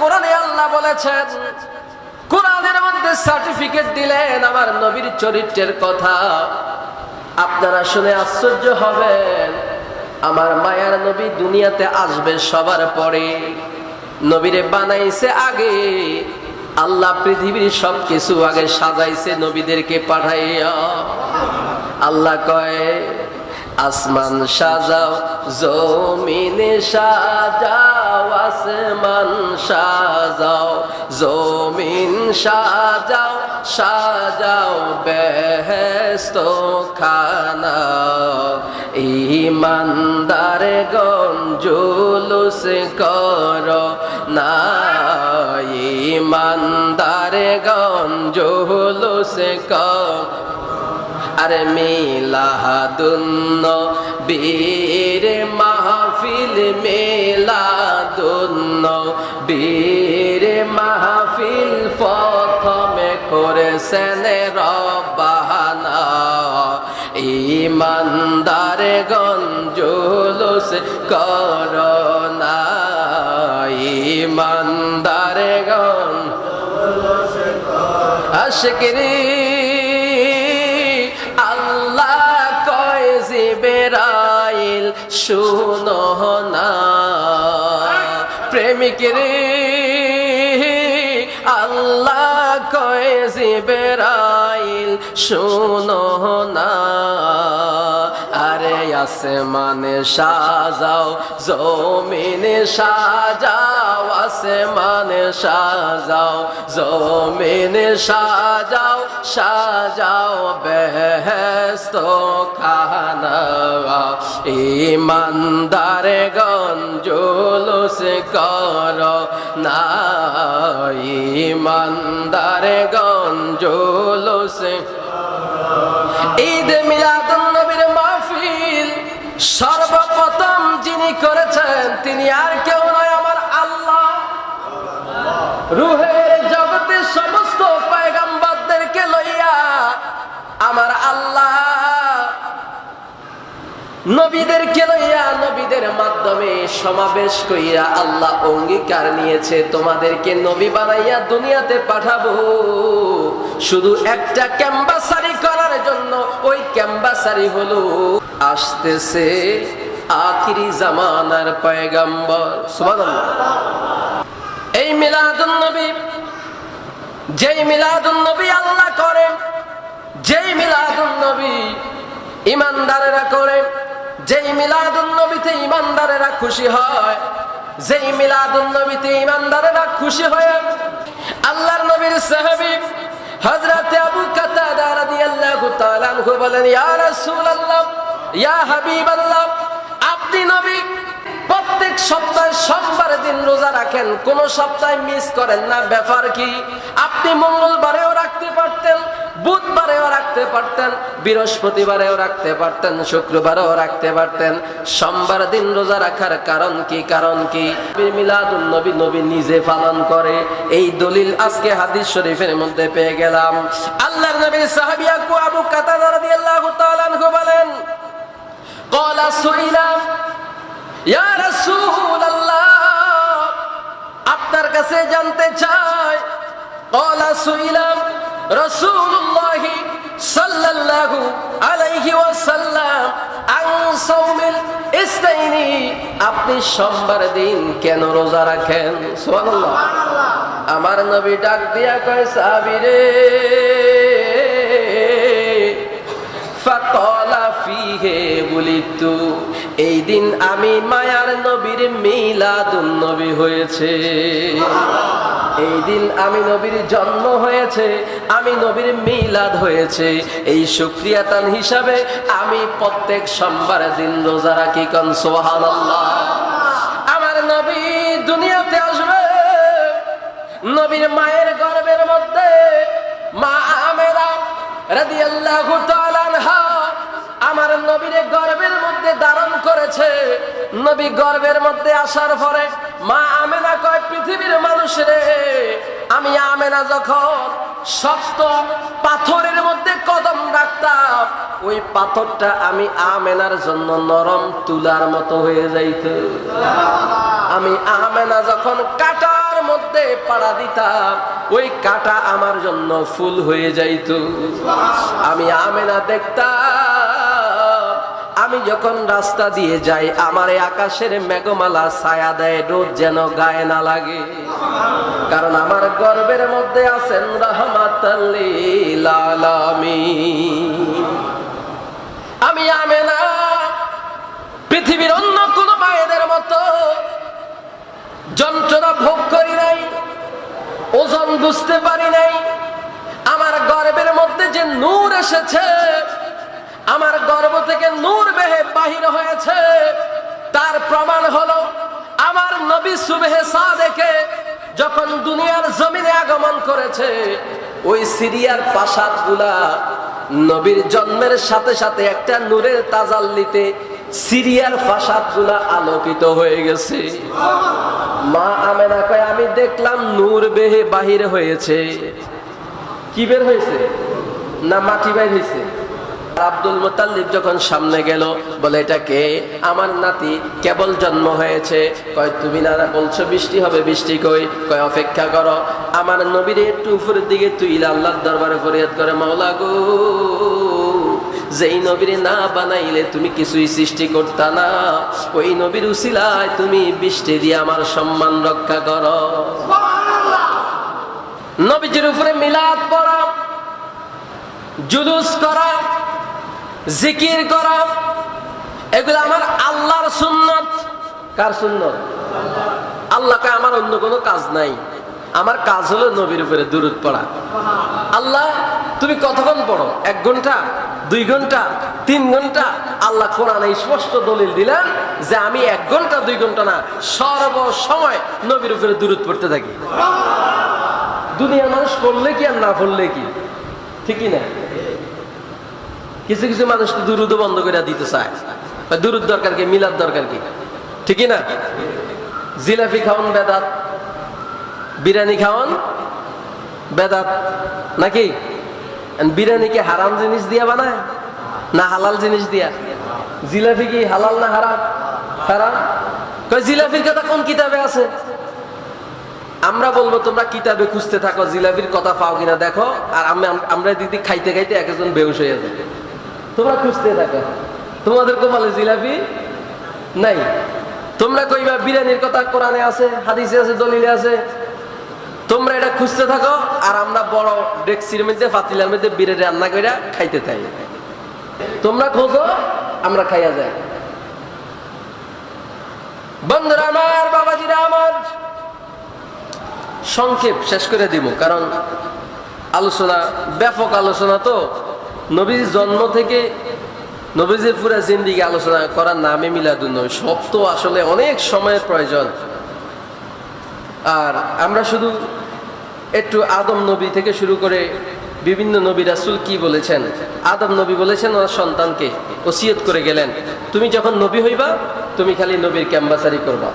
কোরআনে আল্লাহ বলেছেন, কোরআনের মধ্যে সার্টিফিকেট দিলেন আমার নবীর চরিত্রের কথা। আপনারা শুনে আশ্চর্য হবেন, আমার মায়ার নবী দুনিয়াতে আসবে সবার পরে। নবীরে বানাইছে আগে, আল্লাহ পৃথিবীর সবকিছু আগে সাজাইছে নবীদেরকে পাঠাইয়া। আল্লাহ কয়, আসমান সাজাও, জমিনে সাজাও। আসমান সাজাও, জমিন সাজাও সাজাও বেহেস্ত খানা ইমানদার গঞ্জুলুস কর না, ইমানদার গঞ্জুলুস কর। আরে মিলাদুন্ন বীর মাহফিল মিলাদুন্ন করেছেন রবানা ইমানদার গঞ্জুলুস করোনা, ইমানদার গঞ্জ আশকরি, আল্লাহ কয় জিবেরাইল, শুনো না প্রেমিক রে জিবেরাইল শুনো না। আসমানে সাজাও, জমিনে সাজাও, আসমানে সাজাও, জমিনে সাজাও সাজাও বেহেস্ত খানা ইমানদার গঞ্জুলুস কর না। ইমানদার গঞ্জুলুস ঈদ মাহফিল সর্বপ্রথম যিনি করেছেন, তিনি আর কেউ নয় আমার আল্লাহ। রুহের জগতে সমস্ত পয়গাম্বারদেরকে লইয়া আমার আল্লাহ। নবীদেরকে লইয়া নবীদের মাধ্যমে সমাবেশ কইরা আল্লাহ অঙ্গীকার নিয়েছে, তোমাদেরকে নবী বানাইয়া দুনিয়াতে পাঠাবো। শুধু একটা ক্যাম্বাসারি করার জন্য ওই ক্যাম্বাসারি হলো আসতেছে আখিরি জামানার পয়গাম্বর। এই মিলাদুন নবী, যেই মিলাদুন নবী আল্লাহ করেন যেই মিলাদুন নবী ইমানদারেরা করে, যেই মিলাদুন নবীতে ইমানদারেরা খুশি হয়, যেই মিলাদুন নবীতে ইমানদারেরা খুশি হয় আল্লাহর নবীর সাহাবী হযরত আবু কাতাদা রাদিয়াল্লাহু তাআলা আনহু বলেন, ইয়া রাসূলুল্লাহ, ইয়া হাবিবাল্লাহ, আপনি নবী, প্রত্যেক সপ্তাহে সোমবার দিন রোজা রাখেন, কোন সপ্তাহে মিস করেন না। ব্যাপার কি? আপনি মঙ্গলবারেও রাখতে পারতেন বুধবারেও রাখতে পারতেন, বৃহস্পতিবারেও রাখতে পারতেন, শুক্রবারেও রাখতে পারতেন। সোমবার দিন রোজা রাখার কারণ কি? কারণ কি? মিলাদুল নবী নবী নিজে পালন করে। এই দলিল আজকে হাদিস শরীফের মধ্যে পেয়ে গেলাম। আল্লাহর নবীর সাহাবিয়া কু আবু কাতাদা রাদিয়াল্লাহু তাআলা আনহু বলেন ক্বালা সুইলা, ইয়া রাসূলুল্লাহ, আপনার কাছে জানতে চাই ক্বালা সুইলা রাসূলুল্লাহ সাল্লাল্লাহু আলাইহি ওয়াসাল্লাম আন সাওমিল ইসনাইনি আপনি সোমবার দিন কেন রোজা রাখেন? সুবহানাল্লাহ। আমার নবী ডাক দিয়া কয় সাহাবীরে ফাকালা ফিহে বলিতু, এই দিন আমি মায়ার নবীর মিলাদুন নবী হয়েছে। এই দিন আমি নবীর জন্ম হয়েছে, আমি নবীর মিলাদ হয়েছে। এই সুক্রিয়াতান হিসাবে আমি প্রত্যেক সোমবার দিন রোজা রাখি কন, সুবহানাল্লাহ। আমার নবী দুনিয়াতে আসবে, নবীর মায়ের গর্বের মধ্যে মা আমেরা তাআলা আনহা আমার নবীর গর্বের মধ্যে ধারণ করেছে। নবী গর্বের মধ্যে আসার পরে মা আমি আমেনা যখন শক্ত পাথরের মধ্যে কদম রাখতাম, ওই পাথরটা আমি আমেনার জন্য নরম তুলার মতো হয়ে যাইত। আমি আমেনা যখন কাটার মধ্যে পাড়া দিতাম, ওই কাটা আমার জন্য ফুল হয়ে যাইত। আমি আমেনা দেখতাম, আমি যখন রাস্তা দিয়ে যাই, আমার আকাশের মেঘমালা ছায়া দেয়, রোদ যেন গায়ে না লাগে। কারণ আমার মধ্যে আছেন রহমাতাল্লিল আমি আমেনা, পৃথিবীর অন্য কোন মায়েদের মতো যন্ত্রণা ভোগ করি নাই, ওজন বুঝতে পারি নাই। আমার গর্বের মধ্যে যে নূর এসেছে, আমার গর্ব থেকে নূর বেহে বাহির হয়েছে। তার প্রমাণ হলো, আমার নবী সুবেহে সাদেকে যখন দুনিয়ার জমিনে আগমন করেছে, ওই সিরিয়ার প্রাসাদগুলা নবীর জন্মের সাথে সাথে একটা নূরের তাজাল্লিতে সিরিয়ার প্রাসাদগুলা আলোকিত হয়ে গেছে। মা আমেনা কয়, আমি দেখলাম নূর বেহে বাহির হয়েছে। কি বের হয়েছে? না মাটি বের হয়েছে? আব্দুল মোতাল্লিব যখন সামনে গেল, বলে, এটা কে? আমার নাতি কেবল জন্ম হয়েছে। কয়, তুমি না বলছো বৃষ্টি হবে, বৃষ্টি কই? কয়, অপেক্ষা করো, আমার নবীর একটু উপরের দিকে তুই আল্লাহর দরবারে ফরিয়াদ করে, মাওলা গো। যেই নবীর না বানাইলে তুমি কিছুই সৃষ্টি করতা না। ওই নবীর উসিলায় তুমি বৃষ্টি দিয়ে আমার সম্মান রক্ষা করো। নবীজির উপরে মিলাদ পড়া, জুলুস করা জিকির করা, এগুলো আমার আল্লাহর সুন্নত। কার সুন্নত? আল্লাহকে আমার অন্য কোনো কাজ নাই। আমার কাজ হলো নবীর উপরে দূরত পড়া। আল্লাহ, তুমি কতক্ষণ পড়ো? এক ঘণ্টা? দুই ঘণ্টা? তিন ঘণ্টা? আল্লাহ কোরআনে স্পষ্ট দলিল দিলেন যে আমি এক ঘণ্টা, দুই ঘণ্টা না সর্ব সময় নবীর উপরে দূরত পড়তে থাকি। দুনিয়ার মানুষ পড়লে কি আর না পড়লে কি? ঠিকই না? কিছু কিছু মানুষ তো দুরুদ বন্ধ করে দিতে চায়। দুরুদ দরকার কি, মিলাদ দরকার কি? ঠিকই না? জিলাপি খাওয়ান বেদাত, বিরিয়ানি খাওয়ান বেদাত, নাকি? বিরিয়ানি কি হারাম জিনিস দিয়া বানায়, না হালাল জিনিস দিয়া? জিলাপি কি হালাল না হারাম? হারাম? জিলাপির কথা কোন কিতাবে আছে? আমরা বলব, তোমরা কিতাবে খুঁজতে থাকো, জিলাপির কথা পাও কিনা দেখো, আর আমি আমরা দিদি খাইতে খাইতে একজন বেউস হয়ে যাবে। তোমরা খুঁজতে থাকো। তোমাদের কোমালে জিলাপি নাই। তোমরা কইবা বিরিয়ানির কথা কোরআনে আছে, হাদিসে আছে, দলিলে আছে। তোমরা এটা খুঁজতে থাকো আর আমরা বড় ডেক্সির মধ্যে পাতিলার মধ্যে বিরিয়ানি রান্না করে খাইতে থাই। তোমরা খোঁজো, আমরা খাইয়া যাই। বন্ধুরা আমার, বাবাজিরা আমার, সংক্ষেপ শেষ করে দিব, কারণ আলোচনা, ব্যাপক আলোচনা তো নবীর জন্ম থেকে নবীজির পুরা জিন্দিগি আলোচনা করার নামে মিলাদুন নবী সব তো আসলে অনেক সময়ের প্রয়োজন। আর আমরা শুধু একটু আদম নবী থেকে শুরু করে বিভিন্ন নবী রাসুল কি বলেছেন? আদম নবী বলেছেন ওনার সন্তানকে ওসিয়ত করে গেলেন। তুমি যখন নবী হইবা, তুমি খালি নবীর ক্যাম্বাসারি করবা।